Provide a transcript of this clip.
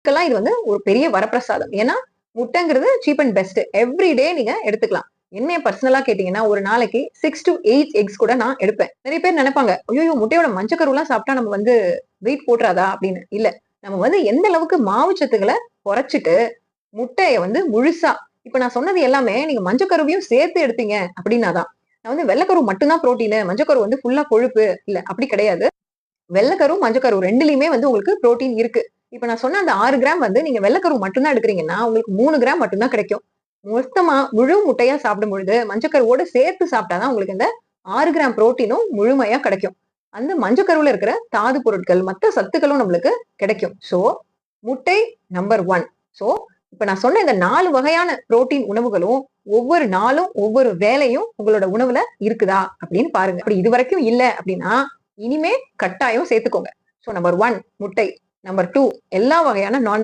இதுக்கெல்லாம் இது வந்து ஒரு பெரிய வரப்பிரசாதம். ஏன்னா முட்டைங்கிறது cheap and best every day நீங்க எடுத்துக்கலாம். என்னைய பர்சனலா கேட்டீங்கன்னா ஒரு நாளைக்கு சிக்ஸ் டு எயிட் எக்ஸ் கூட நான் எடுப்பேன். நிறைய பேர் நினைப்பாங்க ஐயோ முட்டையோட மஞ்சக்கருவெல்லாம் சாப்பிட்டா நம்ம வந்து வெயிட் போட்டுறாதா? அப்படின்னு. இல்ல. நம்ம வந்து எந்த அளவுக்கு மாவு சத்துக்களை குறைச்சிட்டு முட்டையை வந்து முழுசா இப்ப நான் சொன்னது எல்லாமே நீங்க மஞ்சக்கருவையும் சேர்த்து எடுத்தீங்க அப்படின்னா தான். நான் வந்து வெள்ளக்கரு மட்டும்தான் புரோட்டீன் மஞ்சக்கரு வந்து ஃபுல்லா கொழுப்பு. இல்ல அப்படி கிடையாது. வெள்ளக்கரு மஞ்சக்கரு ரெண்டுலயுமே வந்து உங்களுக்கு புரோட்டீன் இருக்கு. இப்ப நான் சொன்ன அந்த ஆறு கிராம் வந்து நீங்க வெள்ளக்கரு மட்டும்தான் எடுக்கிறீங்கன்னா உங்களுக்கு மூணு கிராம் மட்டும்தான் கிடைக்கும். மொத்தமா முழு முட்டையா சாப்பிடும் பொழுது மஞ்சக்கருவோட சேர்த்து சாப்பிட்டாதான் உங்களுக்கு இந்த ஆறு கிராம் புரோட்டீனும் முழுமையா கிடைக்கும். அந்த மஞ்சக்கருவுல இருக்கிற தாது பொருட்கள் மற்ற சத்துக்களும் நம்மளுக்கு கிடைக்கும். சோ முட்டை நம்பர் ஒன் சோ இப்ப நான் சொன்ன இந்த நாலு வகையான புரோட்டீன் உணவுகளும் ஒவ்வொரு நாளும் ஒவ்வொரு வேலையும் உங்களோட உணவுல இருக்குதா அப்படின்னு பாருங்க. அப்படி இது வரைக்கும் இல்ல அப்படின்னா இனிமே கட்டாயம் சேர்த்துக்கோங்க. சோ நம்பர் ஒன் முட்டை. நம்பர் டூ எல்லா வகையான நான்